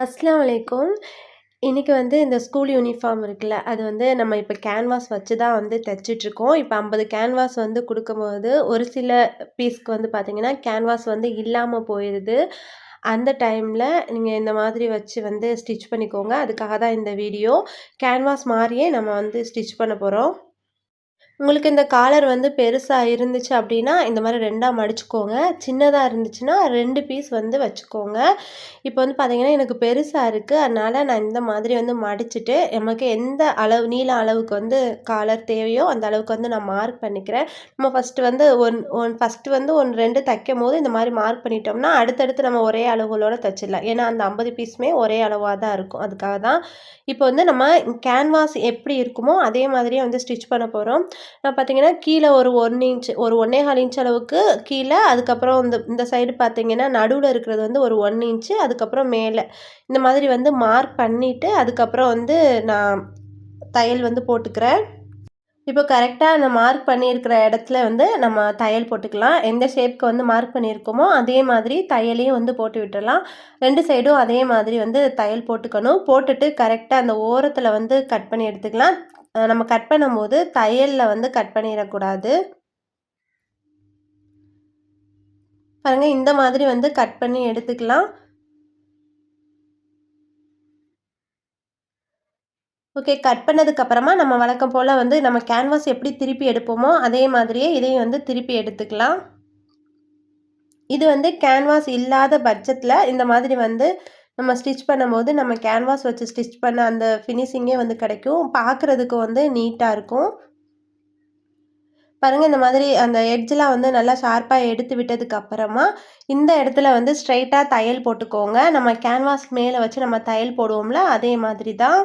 அஸ்லாம் வலைக்கும் இன்றைக்கி வந்து இந்த ஸ்கூல் யூனிஃபார்ம் இருக்குல்ல, அது வந்து நம்ம இப்போ கேன்வாஸ் வச்சு தான் வந்து தைச்சிட்ருக்கோம் இப்போ ஐம்பது கேன்வாஸ் வந்து கொடுக்கும்போது ஒரு சில பீஸ்க்கு வந்து பார்த்திங்கன்னா கேன்வாஸ் வந்து இல்லாமல் போயிடுது அந்த டைமில் நீங்கள் இந்த மாதிரி வச்சு வந்து ஸ்டிச் பண்ணிக்கோங்க. அதுக்காக தான் இந்த வீடியோ. கேன்வாஸ் மாதிரியே நம்ம வந்து ஸ்டிச் பண்ண போகிறோம் உங்களுக்கு இந்த காலர் வந்து பெருசாக இருந்துச்சு அப்படின்னா இந்த மாதிரி ரெண்டாக மடிச்சுக்கோங்க. சின்னதாக இருந்துச்சுன்னா ரெண்டு பீஸ் வந்து வச்சுக்கோங்க. இப்போ வந்து பார்த்தீங்கன்னா, எனக்கு பெருசாக இருக்குது அதனால் நான் இந்த மாதிரி வந்து மடிச்சுட்டு, நமக்கு எந்த அளவு நீள அளவுக்கு வந்து காலர் தேவையோ, அந்த அளவுக்கு வந்து நான் மார்க் பண்ணிக்கிறேன். நம்ம ஃபர்ஸ்ட்டு வந்து ஒன் ஒன் ஃபர்ஸ்ட்டு வந்து ஒன் ரெண்டு தைக்கும் போது இந்த மாதிரி மார்க் பண்ணிட்டோம்னா, அடுத்தடுத்து நம்ம ஒரே அளவுகளோடு தைச்சிடலாம் ஏன்னா, அந்த 50 பீஸுமே ஒரே அளவாக தான் இருக்கும். அதுக்காக தான். இப்போ வந்து நம்ம கேன்வாஸ் எப்படி இருக்குமோ, அதே மாதிரியே வந்து ஸ்டிச் பண்ண போகிறோம் நான் பார்த்தீங்கன்னா, கீழே ஒரு ஒன் இன்ச் ஒரு 1 1/4 இன்ச் அளவுக்கு கீழே அதுக்கப்புறம் இந்த இந்த சைடு பார்த்தீங்கன்னா, நடுவில் இருக்கிறது வந்து ஒரு ஒன் இன்ச்சு, அதுக்கப்புறம் மேலே இந்த மாதிரி வந்து மார்க் பண்ணிவிட்டு அதுக்கப்புறம் வந்து நான் தையல் வந்து போட்டுக்கிறேன். இப்போ கரெக்டாக அந்த மார்க் பண்ணியிருக்கிற இடத்துல வந்து நம்ம தையல் போட்டுக்கலாம். எந்த ஷேப்க்கு வந்து மார்க் பண்ணியிருக்கோமோ, அதே மாதிரி தையலையும் வந்து போட்டு விட்டுடலாம் ரெண்டு சைடும் அதே மாதிரி வந்து தையல் போட்டுக்கணும். போட்டுட்டு கரெக்டாக அந்த ஓரத்தில் வந்து கட் பண்ணி எடுத்துக்கலாம். நம்ம கட் பண்ணும்போது தையல்ல வந்து கட் பண்ணிடக்கூடாது பாருங்க இந்த மாதிரி வந்து கட் பண்ணி எடுத்துக்கலாம். ஓகே. கட் பண்ணதுக்கு அப்புறமா நம்ம வழக்கம் போல வந்து நம்ம கேன்வாஸ் எப்படி திருப்பி எடுப்போமோ, அதே மாதிரியே இதையும் வந்து திருப்பி எடுத்துக்கலாம். இது வந்து கேன்வாஸ் இல்லாத பட்சத்தில் இந்த மாதிரி வந்து நம்ம ஸ்டிச் பண்ணும்போது, நம்ம கேன்வாஸ் வச்சு ஸ்டிச் பண்ண அந்த ஃபினிஷிங்கே வந்து கிடைக்கும். பார்க்குறதுக்கு வந்து நீட்டாக இருக்கும். பாருங்கள் இந்த மாதிரி அந்த எட்ஜெலாம் வந்து நல்லா ஷார்ப்பாக எடுத்து விட்டதுக்கு அப்புறமா, இந்த இடத்துல வந்து ஸ்ட்ரைட்டாக தையல் போட்டுக்கோங்க. நம்ம கேன்வாஸ் மேலே வச்சு நம்ம தையல் போடுவோம்ல, அதே மாதிரி தான்.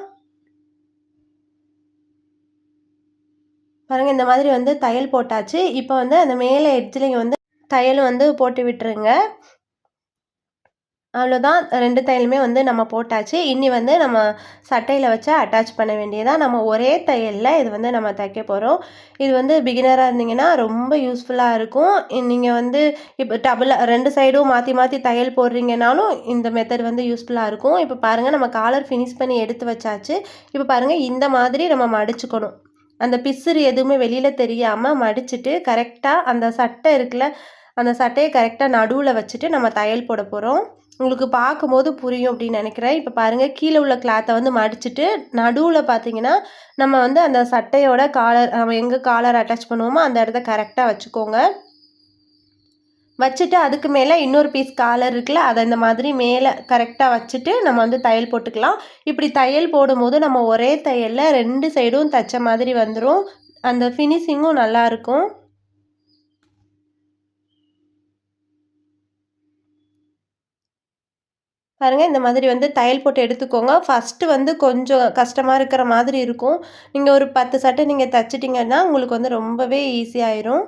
பாருங்க இந்த மாதிரி வந்து தையல் போட்டாச்சு. இப்போ வந்து அந்த மேலே எட்ஜ்லயும் வந்து தையல் வந்து போட்டு விட்டுருங்க. அவ்வளோதான் ரெண்டு தையலுமே வந்து நம்ம போட்டாச்சு. இனி வந்து நம்ம சட்டையில் வச்சு அட்டாச் பண்ண வேண்டியதாக நம்ம ஒரே தையலில் இது வந்து நம்ம தைக்க போகிறோம் இது வந்து பிகினராக இருந்தீங்கன்னா ரொம்ப யூஸ்ஃபுல்லாக இருக்கும். நீங்கள் வந்து இப்போ டபுள் ரெண்டு சைடும் மாற்றி மாற்றி தையல் போடுறீங்கனாலும், இந்த மெத்தட் வந்து யூஸ்ஃபுல்லாக இருக்கும். இப்போ பாருங்கள் நம்ம காலர் ஃபினிஷ் பண்ணி எடுத்து வச்சாச்சு. இப்போ பாருங்கள் இந்த மாதிரி நம்ம மடிச்சுக்கணும். அந்த பிசுறு எதுவுமே வெளியில் தெரியாமல் மடிச்சுட்டு, கரெக்டாக அந்த சட்டை இருக்குல்ல, அந்த சட்டையை கரெக்டாக நடுவில் வச்சுட்டு நம்ம தையல் போட போகிறோம் உங்களுக்கு பார்க்கும்போது புரியும் அப்படின்னு நினைக்கிறேன். இப்போ பாருங்கள் கீழே உள்ள கிளாத்தை வந்து மடிச்சுட்டு, நடுவில் பார்த்தீங்கன்னா, நம்ம வந்து அந்த சட்டையோட காலர் நம்ம காலர் அட்டாச் பண்ணுவோமோ, அந்த இடத்த கரெக்டாக வச்சுக்கோங்க. வச்சுட்டு அதுக்கு மேலே இன்னொரு பீஸ் காலர் இருக்குல்ல, அதை இந்த மாதிரி மேலே கரெக்டாக வச்சுட்டு நம்ம வந்து தையல் போட்டுக்கலாம். இப்படி தையல் போடும்போது நம்ம ஒரே தையலில் ரெண்டு சைடும் தைச்ச மாதிரி வந்துடும் அந்த ஃபினிஷிங்கும் நல்லாயிருக்கும் பாருங்கள் இந்த மாதிரி வந்து தையல் போட்டு எடுத்துக்கோங்க. ஃபர்ஸ்ட்டு வந்து கொஞ்சம் கஷ்டமாக இருக்கிற மாதிரி இருக்கும். நீங்கள் ஒரு 10 சட்டை நீங்கள் தைச்சிட்டிங்கன்னா உங்களுக்கு வந்து ரொம்பவே ஈஸியாயிரும்.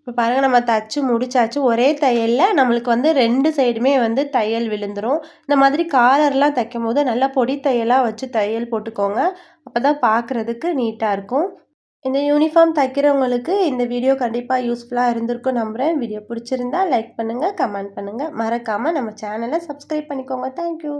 இப்போ பாருங்கள் நம்ம தச்சு முடிச்சாச்சு. ஒரே தையலில் நம்மளுக்கு வந்து ரெண்டு சைடுமே வந்து தையல் விழுந்துடும் இந்த மாதிரி காலர்லாம் தைக்கும்போது நல்லா பொடி தையலாக வச்சு தையல் போட்டுக்கோங்க. அப்போ தான் பார்க்குறதுக்கு நீட்டாக இருக்கும். இந்த யூனிஃபார்ம் தைக்கிறவங்களுக்கு இந்த வீடியோ கண்டிப்பாக யூஸ்ஃபுல்லாக இருந்திருக்கும் நம்புகிறேன் வீடியோ பிடிச்சிருந்தா லைக் பண்ணுங்கள் கமெண்ட் பண்ணுங்கள் மறக்காமல் நம்ம சேனலை சப்ஸ்கிரைப் பண்ணிக்கோங்க. Thank you.